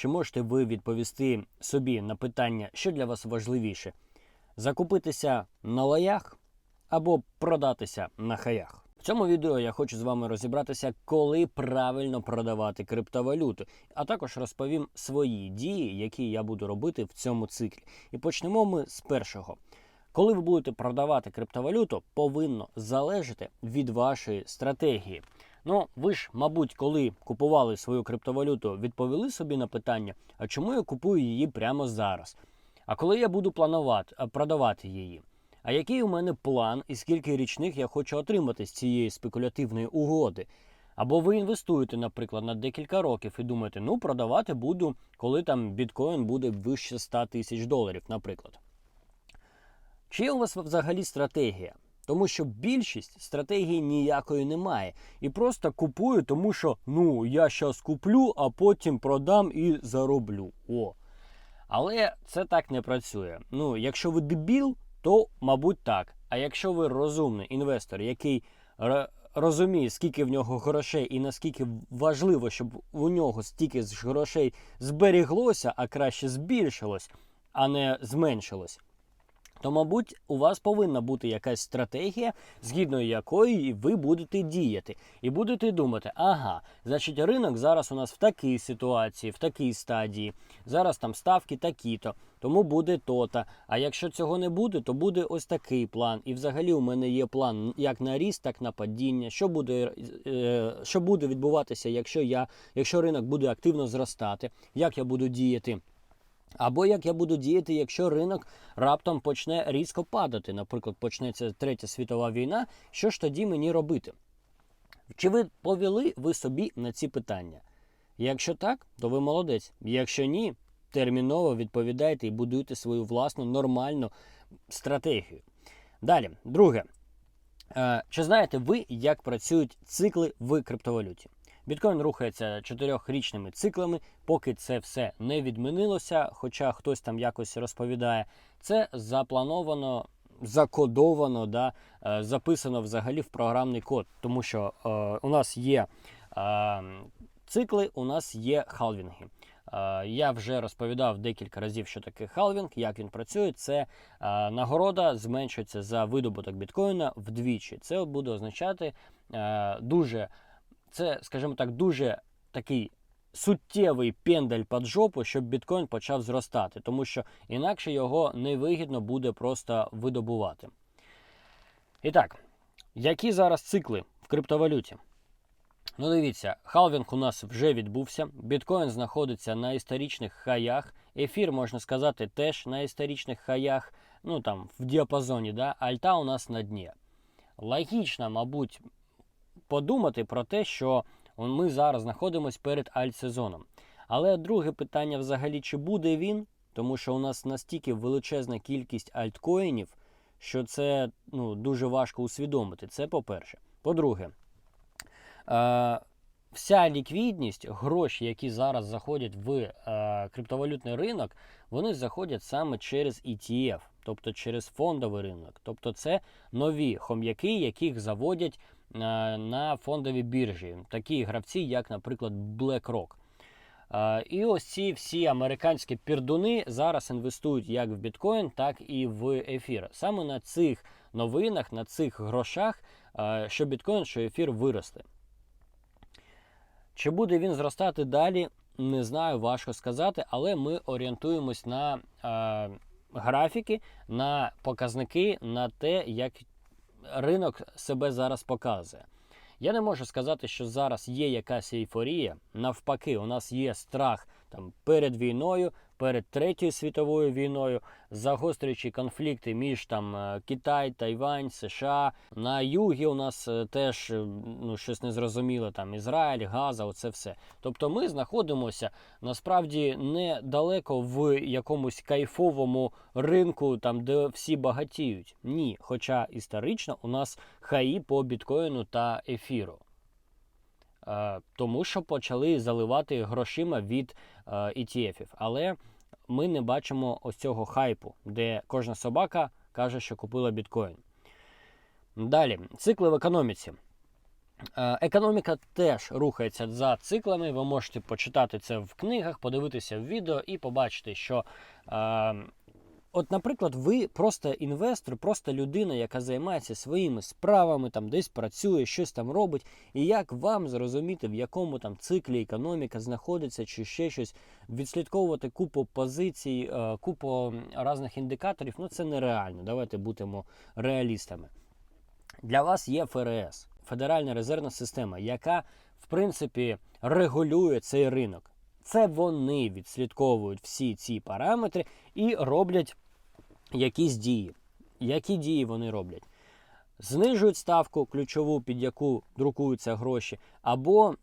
чи можете ви відповісти собі на питання, що для вас важливіше: закупитися на лоях або продатися на хаях? В цьому відео я хочу з вами розібратися, коли правильно продавати криптовалюту, а також розповім свої дії, які я буду робити в цьому циклі. І почнемо ми з першого. Коли ви будете продавати криптовалюту, повинно залежати від вашої стратегії. Ну, ви ж, мабуть, коли купували свою криптовалюту, відповіли собі на питання, а чому я купую її прямо зараз? А коли я буду планувати продавати її? А який у мене план і скільки річних я хочу отримати з цієї спекулятивної угоди? Або ви інвестуєте, наприклад, на декілька років і думаєте, ну продавати буду, коли там біткоін буде вище 100 тисяч доларів, наприклад. Чи є у вас взагалі стратегія? Тому що більшість стратегії ніякої немає. І просто купую, тому що ну я зараз куплю, а потім продам і зароблю. О. Але це так не працює. Ну, якщо ви дебіл, то мабуть так. А якщо ви розумний інвестор, який розуміє, скільки в нього грошей і наскільки важливо, щоб у нього стільки грошей зберіглося, а краще збільшилось, а не зменшилось то, мабуть, у вас повинна бути якась стратегія, згідно якої ви будете діяти, і будете думати, ага, значить, ринок зараз у нас в такій ситуації, в такій стадії, зараз там ставки такі-то, тому буде то-то. А якщо цього не буде, то буде ось такий план. І взагалі у мене є план як на ріст, так на падіння. Що буде, е, що буде відбуватися, якщо я, якщо ринок буде активно зростати, як я буду діяти. Або як я буду діяти, якщо ринок раптом почне різко падати, наприклад, почнеться третя світова війна, що ж тоді мені робити? Чи ви повіли ви собі на ці питання? Якщо так, то ви молодець. Якщо ні, терміново відповідайте і будуйте свою власну нормальну стратегію. Далі, друге. Е, Чи знаєте ви, як працюють цикли в криптовалюті? Біткоін рухається чотирьохрічними циклами, поки це все не відмінилося. Хоча хтось там якось розповідає, це заплановано, закодовано, да, е, записано взагалі в програмний код, тому що е, у нас є е, цикли, у нас є халвінги. Е, Я вже розповідав декілька разів, що таке халвінг, як він працює. Це е, нагорода зменшується за видобуток біткоїна вдвічі. Це буде означати е, дуже це, скажімо так, дуже такий суттєвий пендель під жопу, щоб біткоін почав зростати, тому що інакше його невигідно буде просто видобувати. І так, які зараз цикли в криптовалюті? Ну, дивіться, халвінг у нас вже відбувся. Біткоін знаходиться на історичних хаях. Ефір, можна сказати, теж на історичних хаях, ну там в діапазоні, да? альта у нас на дні. Логічно, мабуть, подумати про те, що ми зараз знаходимося перед альтсезоном. Але друге питання взагалі, чи буде він, тому що у нас настільки величезна кількість альткоїнів, що це ну, дуже важко усвідомити. Це по-перше. По-друге, е, вся ліквідність, гроші, які зараз заходять в е, криптовалютний ринок, вони заходять саме через ETF, тобто через фондовий ринок. Тобто це нові хом'яки, яких заводять е, на фондові біржі, такі гравці, як, наприклад, BlackRock. Е, І ось ці всі американські пірдуни зараз інвестують як в біткоін, так і в ефір. Саме на цих новинах, на цих грошах, е, що біткоін, що ефір виросте. Чи буде він зростати далі, не знаю, важко сказати, але ми орієнтуємось на графіки, на показники, на те, як ринок себе зараз показує. Я не можу сказати, що зараз є якась ейфорія. Навпаки, у нас є страх там перед війною, перед третьою світовою війною, загострюючи конфлікти між там е, Китай, Тайвань, США. На югі у нас е, теж е, ну щось незрозуміле, там Ізраїль, Газа, оце все. Тобто ми знаходимося насправді недалеко в якомусь кайфовому ринку, там де всі багатіють. Ні, хоча історично у нас хаї по біткоїну та ефіру. Е, тому що почали заливати грошима від е, ETF-ів. Але ми не бачимо ось цього хайпу, де кожна собака каже, що купила біткоін. Далі, цикли в економіці. Е, Економіка теж рухається за циклами. Ви можете почитати це в книгах, подивитися в відео і побачити, що, от, наприклад, ви просто інвестор, просто людина, яка займається своїми справами, там десь працює, щось там робить. І як вам зрозуміти, в якому там циклі економіка знаходиться, чи ще щось, відслідковувати купу позицій, е, купу різних індикаторів, ну це нереально. Давайте будемо реалістами. Для вас є ФРС, Федеральна резервна система, яка в принципі регулює цей ринок. Це вони відслідковують всі ці параметри і роблять якісь дії. Які дії вони роблять? Знижують ставку ключову, під яку друкуються гроші, або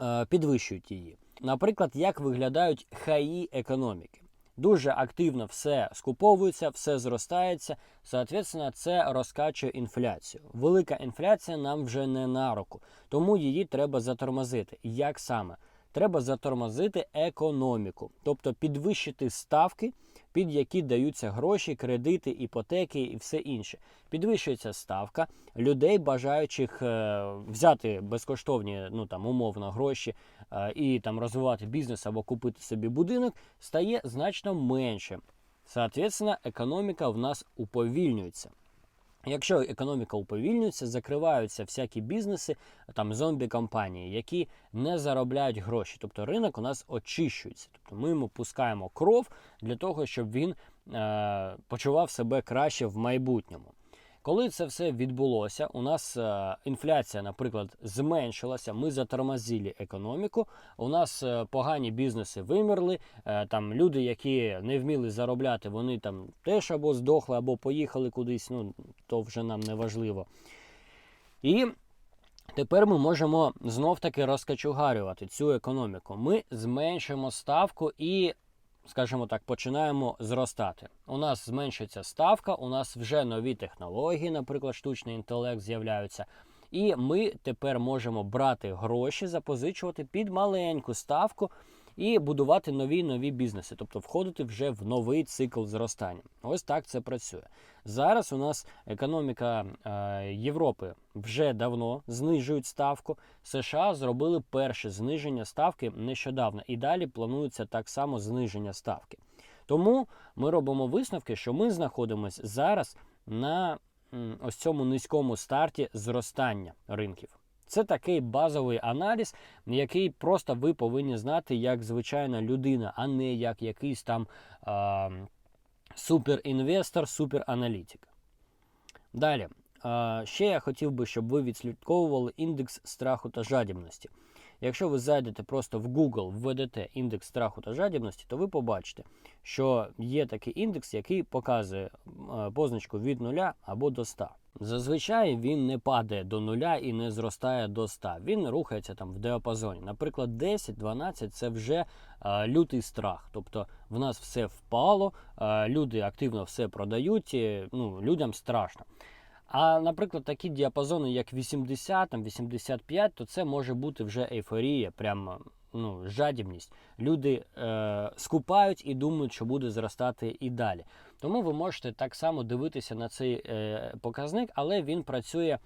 е, підвищують її. Наприклад, як виглядають хаї економіки. Дуже активно все скуповується, все зростається. Соответственно, це розкачує інфляцію. Велика інфляція нам вже не на руку, тому її треба затормозити. Як саме? Треба затормозити економіку, тобто підвищити ставки, під які даються гроші, кредити, іпотеки і все інше. Підвищується ставка людей, бажаючих е, взяти безкоштовні, ну там умовно гроші е, і там розвивати бізнес або купити собі будинок, стає значно менше. Соответственно, економіка в нас уповільнюється. Якщо економіка уповільнюється, закриваються всякі бізнеси, там зомбі-компанії, які не заробляють гроші. Тобто ринок у нас очищується. Тобто ми йому пускаємо кров для того, щоб він е, почував себе краще в майбутньому. Коли це все відбулося, у нас е, інфляція, наприклад, зменшилася, ми затормозили економіку. У нас е, погані бізнеси вимерли. Е, там люди, які не вміли заробляти, вони там теж або здохли, або поїхали кудись. Ну то вже нам не важливо. І тепер ми можемо знов таки розкачугарювати цю економіку. Ми зменшуємо ставку і скажімо так, починаємо зростати. У нас зменшується ставка, у нас вже нові технології, наприклад, штучний інтелект з'являються. І ми тепер можемо брати гроші, запозичувати під маленьку ставку і будувати нові нові бізнеси, тобто входити вже в новий цикл зростання. Ось так це працює. Зараз у нас економіка е, Європи вже давно знижують ставку. США зробили перше зниження ставки нещодавно, і далі планується так само зниження ставки. Тому ми робимо висновки, що ми знаходимося зараз на ось цьому низькому старті зростання ринків. Це такий базовий аналіз, який просто ви повинні знати як звичайна людина, а не як якийсь там а, суперінвестор, супераналітик. Далі. А, ще я хотів би, щоб ви відслідковували індекс страху та жадібності. Якщо ви зайдете просто в Google, введете індекс страху та жадібності, то ви побачите, що є такий індекс, який показує позначку від 0 або до 100. Зазвичай він не падає до нуля і не зростає до 100. Він рухається там в діапазоні. Наприклад, 10-12 це вже а, лютий страх. Тобто в нас все впало, а, люди активно все продають, і, ну, людям страшно. А, наприклад, такі діапазони, як 80, там, 85, то це може бути вже ейфорія, прямо ну, жадібність. Люди е, скупають і думають, що буде зростати і далі. Тому ви можете так само дивитися на цей е, показник, але він працює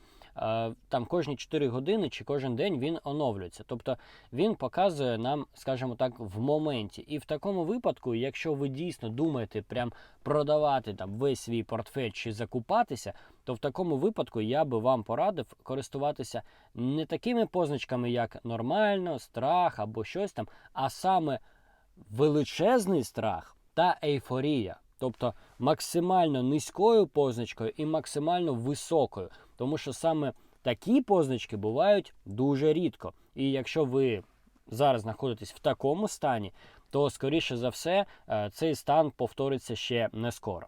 там кожні 4 години чи кожен день він оновлюється. Тобто він показує нам, скажімо так, в моменті. І в такому випадку, якщо ви дійсно думаєте прям продавати там весь свій портфель чи закупатися, то в такому випадку я би вам порадив користуватися не такими позначками, як нормально, страх або щось там, а саме величезний страх та ейфорія. Тобто максимально низькою позначкою і максимально високою. Тому що саме такі позначки бувають дуже рідко. І якщо ви зараз знаходитесь в такому стані, то, скоріше за все, е, цей стан повториться ще не скоро.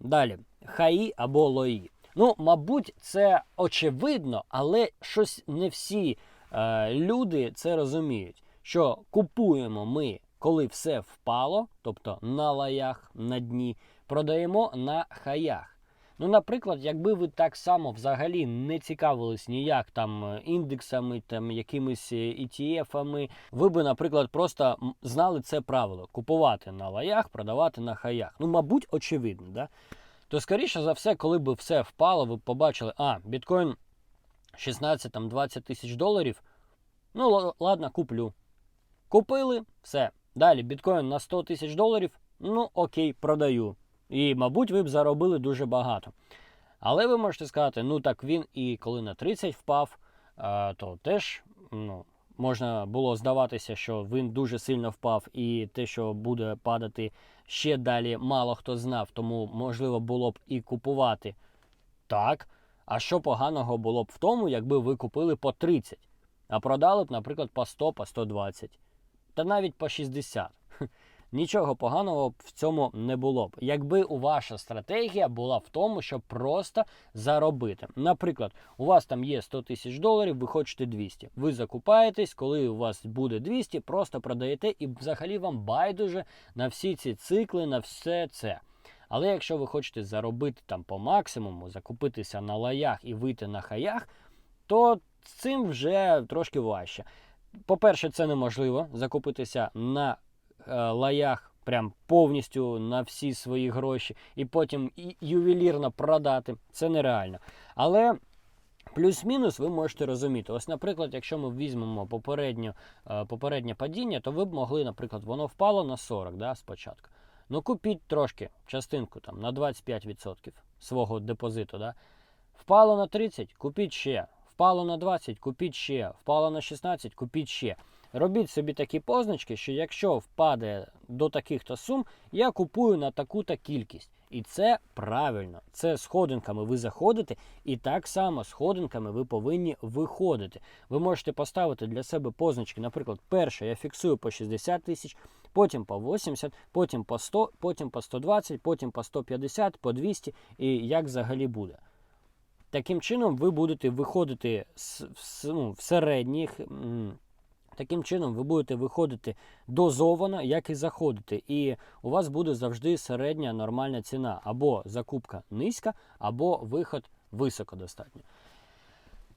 Далі, хаї або лої. Ну, мабуть, це очевидно, але щось не всі е, люди це розуміють. Що купуємо ми коли все впало, тобто на лаях на дні, продаємо на хаях. Ну, наприклад, якби ви так само взагалі не цікавились ніяк там е, індексами, там якимись ETF-ами, ви би, наприклад, просто знали це правило: купувати на лаях, продавати на хаях. Ну, мабуть, очевидно, да? То, скоріше за все, коли б все впало, ви б побачили, а, біткоін 16-20 тисяч доларів. Ну, ладно, куплю. Купили, все. Далі біткоін на 100 тисяч доларів. Ну, окей, продаю. І, мабуть, ви б заробили дуже багато. Але ви можете сказати, ну так він і коли на 30 впав, то теж ну, можна було здаватися, що він дуже сильно впав, і те, що буде падати ще далі, мало хто знав, тому можливо було б і купувати. Так. А що поганого було б в тому, якби ви купили по 30, а продали б, наприклад, по 100, по 120, та навіть по 60. Нічого поганого в цьому не було б. Якби у ваша стратегія була в тому, щоб просто заробити. Наприклад, у вас там є 100 тисяч доларів, ви хочете 200. Ви закупаєтесь, коли у вас буде 200, просто продаєте і взагалі вам байдуже на всі ці цикли, на все це. Але якщо ви хочете заробити там по максимуму, закупитися на лаях і вийти на хаях, то з цим вже трошки важче. По-перше, це неможливо закупитися на лаях прям повністю на всі свої гроші і потім ювелірно продати. Це нереально. Але. Плюс-мінус ви можете розуміти. Ось, наприклад, якщо ми візьмемо попереднє, е, попереднє падіння, то ви б могли, наприклад, воно впало на 40 да, спочатку. Ну, купіть трошки частинку там на 25% свого депозиту. Да? Впало на 30, купіть ще. Впало на 20, купіть ще. Впало на 16, купіть ще. Робіть собі такі позначки, що якщо впаде до таких-то сум, я купую на таку-то кількість. І це правильно. Це сходинками ви заходите, і так само сходинками ви повинні виходити. Ви можете поставити для себе позначки. Наприклад, перше я фіксую по 60 тисяч, потім по 80, потім по 100, потім по 120, потім по 150, по 200 і як взагалі буде. Таким чином, ви будете виходити ну, в середніх. Таким чином, ви будете виходити дозовано, як і заходити. І у вас буде завжди середня нормальна ціна. Або закупка низька, або виход високо достатньо.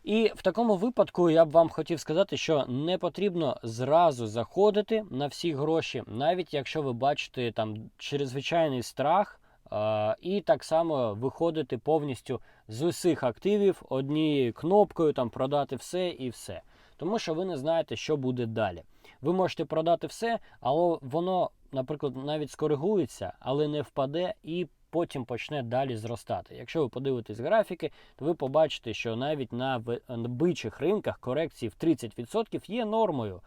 І в такому випадку я б вам хотів сказати, що не потрібно зразу заходити на всі гроші, навіть якщо ви бачите там чрезвичайний страх, е, і так само виходити повністю з усіх активів однією кнопкою, там продати все і все. Тому що ви не знаєте, що буде далі. Ви можете продати все, але воно, наприклад, навіть скоригується, але не впаде і потім почне далі зростати. Якщо ви подивитесь графіки, то ви побачите, що навіть на бичих ринках корекції в 30% є нормою.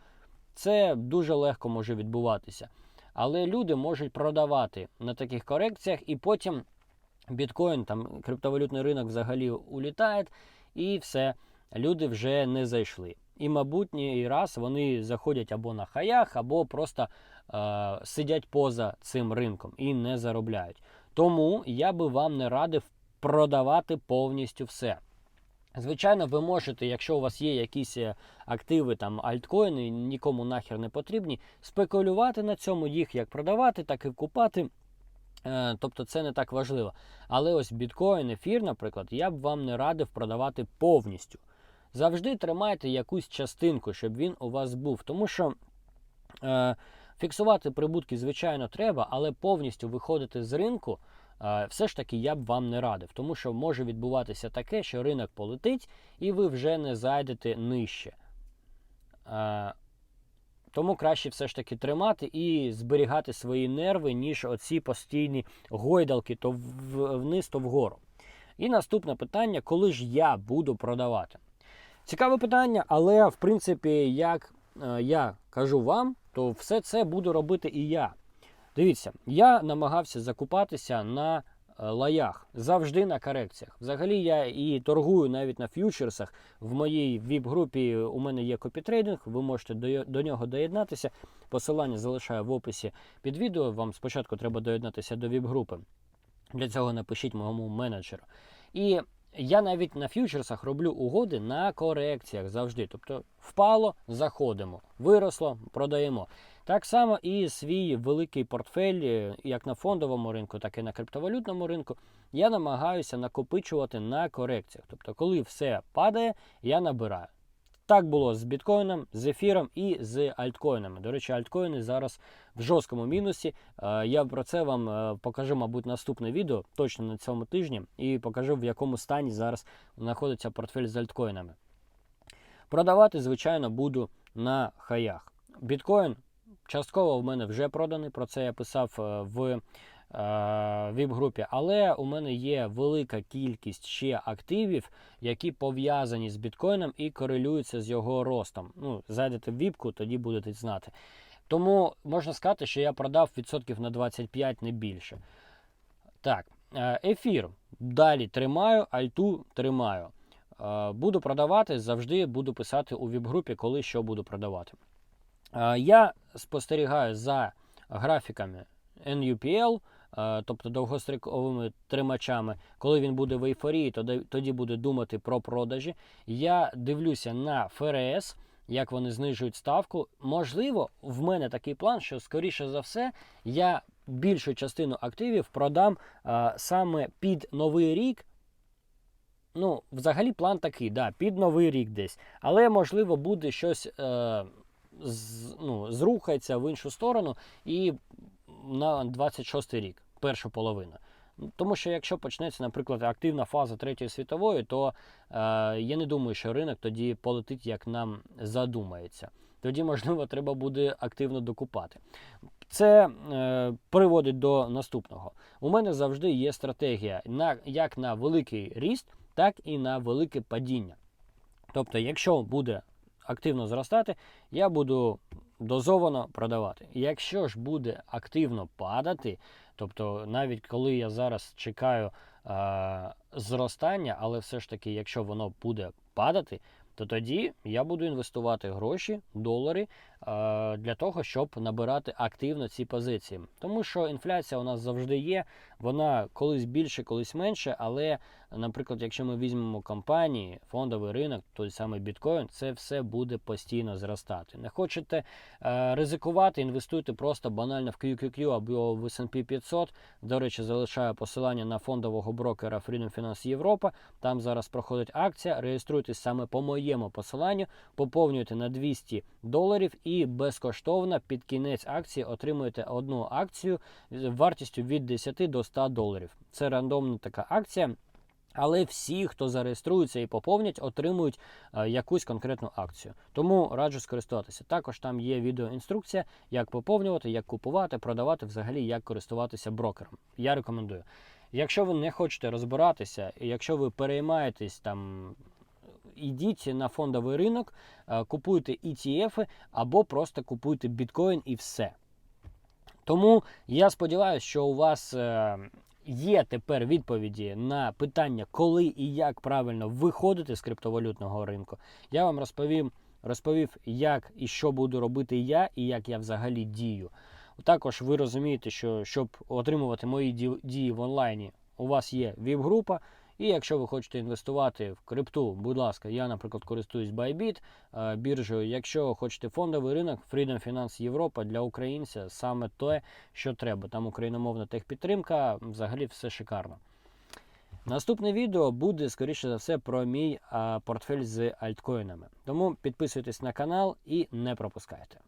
Це дуже легко може відбуватися. Але люди можуть продавати на таких корекціях, і потім біткоін, там криптовалютний ринок взагалі улітає, і все, люди вже не зайшли. І, мабутній раз вони заходять або на хаях, або просто е, сидять поза цим ринком і не заробляють. Тому я би вам не радив продавати повністю все. Звичайно, ви можете, якщо у вас є якісь е, активи, там альткоїни, нікому нахер не потрібні, спекулювати на цьому, їх як продавати, так і купати. Е, Тобто це не так важливо. Але ось біткоін, ефір, наприклад, я б вам не радив продавати повністю. Завжди тримайте якусь частинку, щоб він у вас був. Тому що е, фіксувати прибутки, звичайно, треба, але повністю виходити з ринку. е, Все ж таки я б вам не радив, тому що може відбуватися таке, що ринок полетить і ви вже не зайдете нижче. Е, Тому краще все ж таки тримати і зберігати свої нерви, ніж оці постійні гойдалки то вниз, то вгору. І наступне питання: коли ж я буду продавати? Цікаве питання, але в принципі, як е, я кажу вам, то все це буду робити і я. Дивіться, я намагався закупатися на е, лаях, завжди на корекціях. Взагалі я і торгую навіть на ф'ючерсах. В моїй віп-групі у мене є копітрейдинг, ви можете до, нього доєднатися. Посилання залишаю в описі під відео. Вам спочатку треба доєднатися до віп-групи. Для цього напишіть моєму менеджеру. І я навіть на ф'ючерсах роблю угоди на корекціях завжди. Тобто впало, заходимо, виросло, продаємо. Так само і свій великий портфель, як на фондовому ринку, так і на криптовалютному ринку, я намагаюся накопичувати на корекціях. Тобто, коли все падає, я набираю. Так було з біткоїном, з ефіром і з альткоїнами. До речі, альткоїни зараз в жорсткому мінусі. Е, Я про це вам е, покажу, мабуть, наступне відео точно на цьому тижні, і покажу, в якому стані зараз знаходиться портфель з альткоїнами. Продавати, звичайно, буду на хаях. Біткоін частково в мене вже проданий. Про це я писав е, в віп-групі, але у мене є велика кількість ще активів, які пов'язані з біткоїном і корелюються з його ростом. Ну, зайдете в віпку, тоді будете знати. Тому можна сказати, що я продав відсотків на 25 не більше. Так, е, ефір далі тримаю, альту тримаю. Е, Буду продавати, завжди буду писати у віп-групі, коли що буду продавати. Е, Я спостерігаю за графіками NUPL, е, тобто довгостроковими тримачами. Коли він буде в ейфорії, тоді, тоді буду думати про продажі. Я дивлюся на ФРС, як вони знижують ставку. Можливо, в мене такий план, що скоріше за все я більшу частину активів продам е, саме під новий рік. Ну, взагалі, план такий, да, під новий рік десь. Але можливо буде щось е, з, ну, зрухається в іншу сторону і на 26 рік, першу половину. Тому що якщо почнеться, наприклад, активна фаза третьої світової, то е, я не думаю, що ринок тоді полетить, як нам задумається. Тоді, можливо, треба буде активно докупати. Це е, приводить до наступного. У мене завжди є стратегія на, як на великий ріст, так і на велике падіння. Тобто, якщо буде активно зростати, я буду дозовано продавати. Якщо ж буде активно падати, тобто навіть коли я зараз чекаю е, зростання, але все ж таки, якщо воно буде падати, то тоді я буду інвестувати гроші, долари для того, щоб набирати активно ці позиції. Тому що інфляція у нас завжди є, вона колись більше, колись менше. Але, наприклад, якщо ми візьмемо компанії, фондовий ринок, той самий біткоін, це все буде постійно зростати. Не хочете е, ризикувати, інвестуйте просто банально в QQQ або в S&P 500. До речі, залишаю посилання на фондового брокера Freedom Finance Європа. Там зараз проходить акція. Реєструйтесь саме по моєму посиланню, поповнюйте на 200 доларів і безкоштовно під кінець акції отримуєте одну акцію вартістю від 10 до 100 доларів. Це рандомна така акція. Але всі, хто зареєструються і поповнять, отримують е, якусь конкретну акцію. Тому раджу скористуватися. Також там є відеоінструкція, як поповнювати, як купувати, продавати, взагалі як користуватися брокером. Я рекомендую. Якщо ви не хочете розбиратися, якщо ви переймаєтесь там. Ідіть на фондовий ринок, е, купуйте ETF або просто купуйте біткоін і все. Тому я сподіваюся, що у вас е, є тепер відповіді на питання, коли і як правильно виходити з криптовалютного ринку. Я вам розповім, розповів, як і що буду робити я, і як я взагалі дію. Також ви розумієте, що щоб отримувати мої дії в онлайні, у вас є ВІП-група. І якщо ви хочете інвестувати в крипту, будь ласка, я, наприклад, користуюсь Bybit е, біржею. Якщо хочете фондовий ринок, Freedom Finance Європа для українця саме те, що треба. Там україномовна техпідтримка, взагалі все шикарно. Наступне відео буде, скоріше за все, про мій а, портфель з альткоїнами. Тому підписуйтесь на канал і не пропускайте.